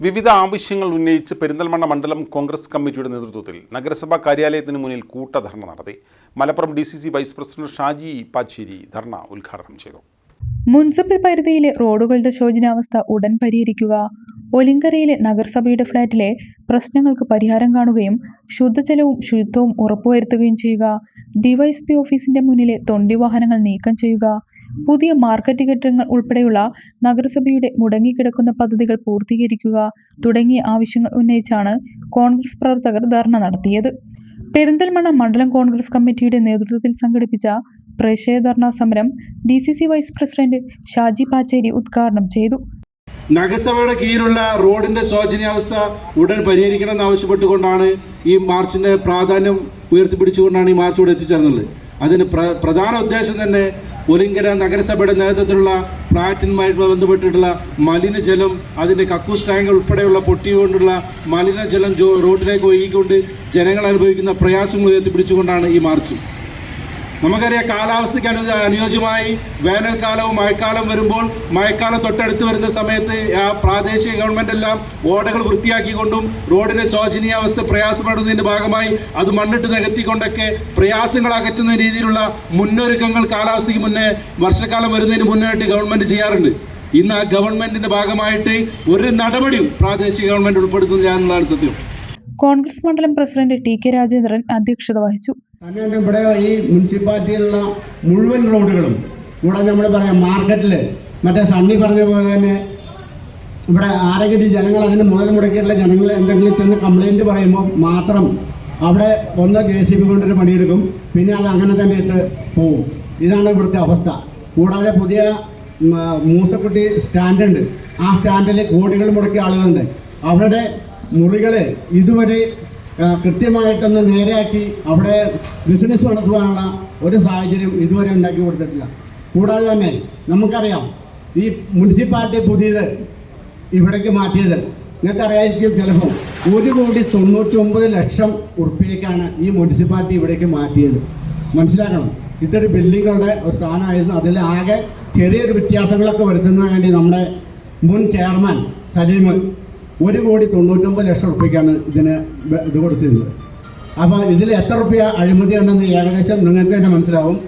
വിവിധ ആവശ്യങ്ങൾ ഉന്നയിച്ച് പെരിന്തൽമണ്ണ മണ്ഡലം കോൺഗ്രസ് കമ്മിറ്റിയുടെ നേതൃത്വത്തിൽ നഗരസഭാ കാര്യാലയത്തിന് മുന്നിൽ കൂട്ടധർണ നടത്തി. Malappuram D vice president Shaji Pacheri ധർണ ഉദ്ഘാടനം ചെയ്തു. മുനിസിപ്പൽ പരിധിയിലെ റോഡുകളുടെ ശോചനാവസ്ഥ ഉടൻ പരിഹരിക്കുക ഒലിങ്കരയിലെ നഗരസഭയുടെ ഫ്ളാറ്റിലെ പ്രശ്നങ്ങൾക്ക് പരിഹാരം കാണുകയും ശുദ്ധജലവും ശുചിത്വവും ഉറപ്പുവരുത്തുകയും ചെയ്യുക ഡിവൈഎസ്പി ഓഫീസിന്റെ മുന്നിലെ തൊണ്ടി വാഹനങ്ങൾ നീക്കം ചെയ്യുക പുതിയ മാർക്കറ്റ് കെട്ടിടങ്ങൾ ഉൾപ്പെടെയുള്ള നഗരസഭയുടെ മുടങ്ങിക്കിടക്കുന്ന പദ്ധതികൾ പൂർത്തീകരിക്കുക തുടങ്ങിയ ആവശ്യങ്ങൾ ഉന്നയിച്ചാണ് കോൺഗ്രസ് പ്രവർത്തകർ ധർണ നടത്തിയത്. പെരിന്തൽമണ്ണ മണ്ഡലം കോൺഗ്രസ് കമ്മിറ്റിയുടെ നേതൃത്വത്തിൽ സംഘടിപ്പിച്ച പ്രതിഷേധ സമരം D C C vice president Shaji Pacheri ഉദ്ഘാടനം ചെയ്തു. നഗരസഭയുടെ കീഴിലുള്ള റോഡിന്റെ ശോചനീയാവസ്ഥ ഉടൻ പരിഹരിക്കണമെന്ന് ആവശ്യപ്പെട്ടുകൊണ്ടാണ് ഈ മാർച്ചിന്റെ പ്രാധാന്യം ഉയർത്തിപ്പിടിച്ചുകൊണ്ടാണ് ഈ മാർച്ച് ഇവിടെ എത്തിച്ചേർന്നത്. അതിന് പ്ര പ്രധാന ഉദ്ദേശം തന്നെ ഒലിങ്കര നഗരസഭയുടെ നേതൃത്വത്തിലുള്ള ഫ്ലാറ്റിനുമായി ബന്ധപ്പെട്ടിട്ടുള്ള മലിനജലം അതിന്റെ കക്കൂസ് ടാങ്ക് ഉൾപ്പെടെയുള്ള പൊട്ടിക്കൊണ്ടുള്ള മലിനജലം റോഡിലേക്ക് ഒഴുകിക്കൊണ്ട് ജനങ്ങൾ അനുഭവിക്കുന്ന പ്രയാസങ്ങൾ ഉയർത്തിപ്പിടിച്ചുകൊണ്ടാണ് ഈ മാർച്ച്. നമുക്കറിയാം കാലാവസ്ഥയ്ക്ക് അനു അനുയോജ്യമായി വേനൽക്കാലവും മഴക്കാലം വരുമ്പോൾ മഴക്കാലം തൊട്ടടുത്ത് വരുന്ന സമയത്ത് ആ പ്രാദേശിക ഗവൺമെന്റ് എല്ലാം ഓടകൾ വൃത്തിയാക്കിക്കൊണ്ടും റോഡിന്റെ ശോചനീയാവസ്ഥ പ്രയാസപ്പെടുന്നതിന്റെ ഭാഗമായി അത് മണ്ണിട്ട് നികത്തിക്കൊണ്ടൊക്കെ പ്രയാസങ്ങൾ അകറ്റുന്ന രീതിയിലുള്ള മുന്നൊരുക്കങ്ങൾ കാലാവസ്ഥയ്ക്ക് മുന്നേ വർഷക്കാലം വരുന്നതിന് മുന്നായിട്ട് ഗവൺമെന്റ് ചെയ്യാറുണ്ട്. ഇന്ന് ആ ഗവൺമെന്റിന്റെ ഭാഗമായിട്ട് ഒരു നടപടിയും പ്രാദേശിക ഗവൺമെന്റ് ഉൾപ്പെടുത്തുന്നില്ല എന്നുള്ളതാണ് സത്യം. കോൺഗ്രസ് മണ്ഡലം പ്രസിഡന്റ് ടി കെ രാജേന്ദ്രൻ അധ്യക്ഷത വഹിച്ചു. ഇവിടെ ഈ മുനിസിപ്പാലിറ്റിയിലുള്ള മുഴുവൻ റോഡുകളും ഇവിടെ നമ്മൾ പറയാം മാർക്കറ്റിൽ മറ്റേ സണ്ണി പറഞ്ഞ പോലെ തന്നെ ഇവിടെ ആരോഗ്യ ജനങ്ങൾ അതിന് മുതൽ മുടക്കിയിട്ടുള്ള ജനങ്ങൾ എന്തെങ്കിലും തന്നെ കംപ്ലൈന്റ് പറയുമ്പോൾ മാത്രം അവിടെ ഒന്ന് ജെ സി ബി കൊണ്ടൊരു പണിയെടുക്കും. പിന്നെ അത് അങ്ങനെ തന്നെ ഇട്ട് പോവും. ഇതാണ് ഇവിടുത്തെ അവസ്ഥ. കൂടാതെ പുതിയ മൂസക്കുട്ടി സ്റ്റാൻഡുണ്ട്. ആ സ്റ്റാൻഡിൽ കോടികൾ മുടക്കിയ ആളുകളുണ്ട്. അവരുടെ മുറികൾ ഇതുവരെ കൃത്യമായിട്ടൊന്ന് നേരെയാക്കി അവിടെ ബിസിനസ് നടത്തുവാനുള്ള ഒരു സാഹചര്യം ഇതുവരെ ഉണ്ടാക്കി കൊടുത്തിട്ടില്ല. കൂടാതെ തന്നെ നമുക്കറിയാം ഈ മുനിസിപ്പാലിറ്റി പുതിയത് ഇവിടേക്ക് മാറ്റിയത്. നിങ്ങൾക്കറിയായിരിക്കും ചിലപ്പോൾ ഒരു കോടി തൊണ്ണൂറ്റി ഒമ്പത് ലക്ഷം ഉറുപ്പ്യക്കാണ് ഈ മുനിസിപ്പാലിറ്റി ഇവിടേക്ക് മാറ്റിയത്. മനസ്സിലാക്കണം ഇതൊരു ബിൽഡിങ്ങുകളുടെ ഒരു സ്ഥാനമായിരുന്നു. അതിൽ ആകെ ചെറിയൊരു വ്യത്യാസങ്ങളൊക്കെ വരുത്തുന്നതിന് വേണ്ടി നമ്മുടെ മുൻ ചെയർമാൻ സലീം ഒരു കോടി തൊണ്ണൂറ്റൊമ്പത് ലക്ഷം ഉറുപ്പ്യക്കാണ് ഇതിന് ഇത് കൊടുത്തിരുന്നത്. അപ്പോൾ ഇതിൽ എത്ര റുപ്യ അഴിമതി ഉണ്ടെന്ന് ഏകദേശം നിങ്ങൾക്ക് തന്നെ മനസ്സിലാവും.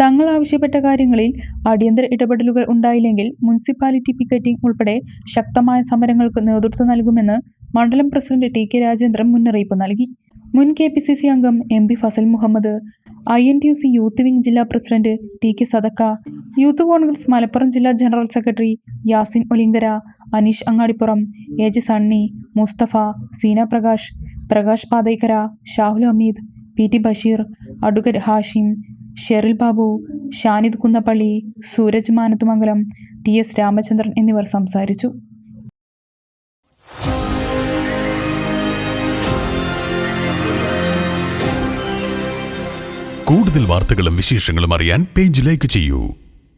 തങ്ങൾ ആവശ്യപ്പെട്ട കാര്യങ്ങളിൽ അടിയന്തര ഇടപെടലുകൾ ഉണ്ടായില്ലെങ്കിൽ മുനിസിപ്പാലിറ്റി പിക്കറ്റിംഗ് ഉൾപ്പെടെ ശക്തമായ സമരങ്ങൾക്ക് നേതൃത്വം നൽകുമെന്ന് മണ്ഡലം പ്രസിഡന്റ് ടി കെ രാജേന്ദ്രൻ മുന്നറിയിപ്പ് നൽകി. മുൻ കെ പി സി സി അംഗം M P Fazal Muhammad I N T U C youth wing ജില്ലാ president T K Sadakka youth Congress Malappuram ജില്ലാ general secretary Yasin Olinkara Aneesh Angadipuram A G Sunny Musthafa Seena Prakash Prakash Pathaikkara Shahul Hameed P T Basheer Adugar Hashim Sheril Babu Shanid Kunnappally Sooraj Manathumangalam T S Ramachandran എന്നിവർ സംസാരിച്ചു. കൂടുതൽ വാർത്തകളും വിശേഷങ്ങളും അറിയാൻ page like ചെയ്യൂ.